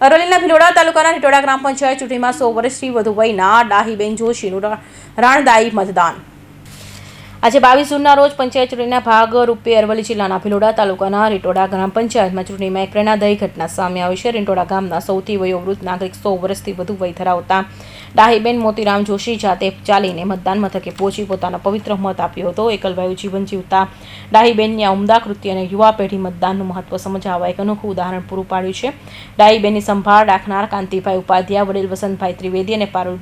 અરવલ્લીના ભિલોડા તાલુકાના રિટોડા ગ્રામ પંચાયત ચૂંટણીમાં સો વર્ષથી વધુ વયના ડાહીબેન જોશીનું રાણદાયી મતદાન આજે બાવીસ જૂનના રોજ પંચાયત ચૂંટણીના ભાગ રૂપે અરવલ્લી જિલ્લાના ભિલોડા તાલુકાના રીટોડા ગ્રામ પંચાયતમાં ચૂંટણીમાં એક પ્રેરણાદાયી ઘટના સામે આવી છે. રીટોડા ગામના સૌથી વયોવૃદ્ધ નાગરિક સો વર્ષથી વધુ વય ધરાવતા ડાહીબેન મોતીરામ જોશી જાતે ચાલીને મતદાન મથકે પહોંચી પોતાનો પવિત્ર મત આપ્યો હતો. એકલવાયુ જીવન જીવતા ડાહીબેનની આ ઉમદા કૃત્ય અને યુવા પેઢી મતદાનનું મહત્વ સમજાવવા એક અનોખું ઉદાહરણ પૂરું પાડ્યું છે. ડાહીબેનની સંભાળ રાખનાર કાંતિભાઈ ઉપાધ્યાય, વડીલ વસંતભાઈ ત્રિવેદી અને પારુલ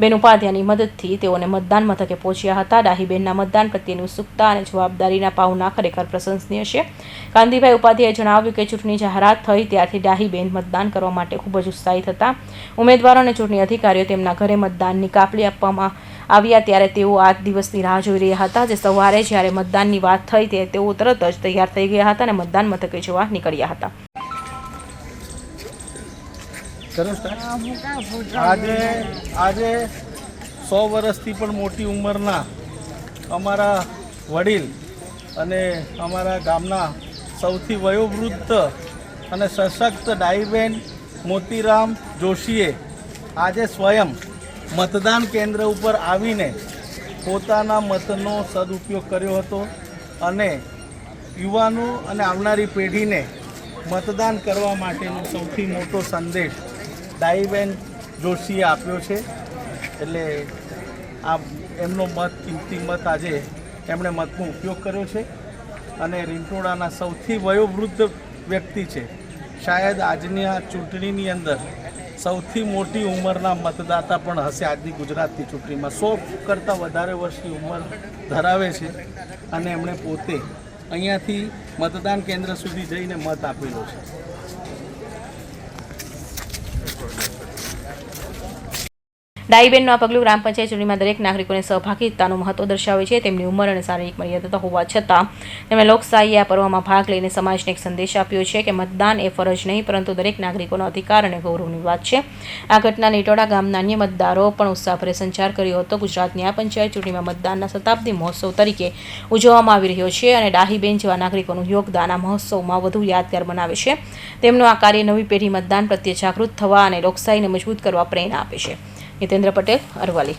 બેન ઉપાધ્યાયની મદદથી તેઓને મતદાન મથકે પહોંચ્યા હતા. ડાહીબેનના મતદાન પ્રત્યેની ઉત્સુકતા અને જવાબદારીના ભાવના ખરેખર પ્રશંસનીય છે. કાંતિભાઈ ઉપાધ્યાયે જણાવ્યું કે ચૂંટણી જાહેરાત થઈ ત્યારથી ડાહીબેન મતદાન કરવા માટે ખૂબ જ ઉત્સાહિત હતા ઉમેદવારો અને ચૂંટણી અધિકારીઓ તેમના ઘરે મતદાનની કાપલી આપવામાં આવ્યા ત્યારે તેઓ આ દિવસની રાહ જોઈ રહ્યા હતા જે સવારે જ્યારે મતદાનની વાત થઈ તે તેઓ તરત જ તૈયાર થઈ ગયા હતા અને મતદાન મથકે જવા નીકળ્યા હતા. કરો. આજે આજે સો વર્ષથી પણ મોટી ઉંમરના અમારા વડીલ અને અમારા ગામના સૌથી વયોવૃદ્ધ અને સશક્ત ડાઈબેન મોતીરામ જોશીએ આજે સ્વયં મતદાન કેન્દ્ર ઉપર આવીને પોતાના મતનો સદુપયોગ કર્યો હતો અને યુવાનો અને આવનારી પેઢીને મતદાન કરવા માટેનો સૌથી મોટો સંદેશ ડાઈબેન જોશીએ આપ્યો છે. એટલે આ એમનો મત, કિંમતી મત આજે એમણે મતનો ઉપયોગ કર્યો છે અને રીંટોડાના સૌથી વયોવૃદ્ધ વ્યક્તિ છે. શાયદ આજની આ ચૂંટણીની અંદર સૌથી મોટી ઉંમરના મતદાતા પણ હશે આજની ગુજરાતની ચૂંટણીમાં. સો કરતાં વધારે વર્ષની ઉંમર ધરાવે છે અને એમણે પોતે અહીંયાથી મતદાન કેન્દ્ર સુધી જઈને મત આપેલો છે. ડાઈબેનનું આ પગલું ગ્રામ પંચાયત ચૂંટણીમાં દરેક નાગરિકોને સહભાગીતાનું મહત્વ દર્શાવે છે. તેમની ઉંમર અને શારીરિક મર્યાદા હોવા છતાં તેમણે લોકશાહી આ પર્વમાં ભાગ લઈને સમાજને એક સંદેશ આપ્યો છે કે મતદાન એ ફરજ નહીં, પરંતુ દરેક નાગરિકોનો અધિકાર અને ગૌરવની વાત છે. આ ઘટના નેટોડા ગામના અન્ય મતદારો પણ ઉત્સાહભરે સંચાર કર્યો હતો. ગુજરાતની આ પંચાયત ચૂંટણીમાં મતદાનના શતાબ્દી મહોત્સવ તરીકે ઉજવવામાં આવી રહ્યો છે અને ડાહીબેન જેવા નાગરિકોનું યોગદાન આ મહોત્સવમાં વધુ યાદગાર બનાવે છે. તેમનું આ કાર્ય નવી પેઢી મતદાન પ્રત્યે જાગૃત થવા અને લોકશાહીને મજબૂત કરવા પ્રેરણા આપે છે. નીતેન્દ્ર પટેલ અરવાલી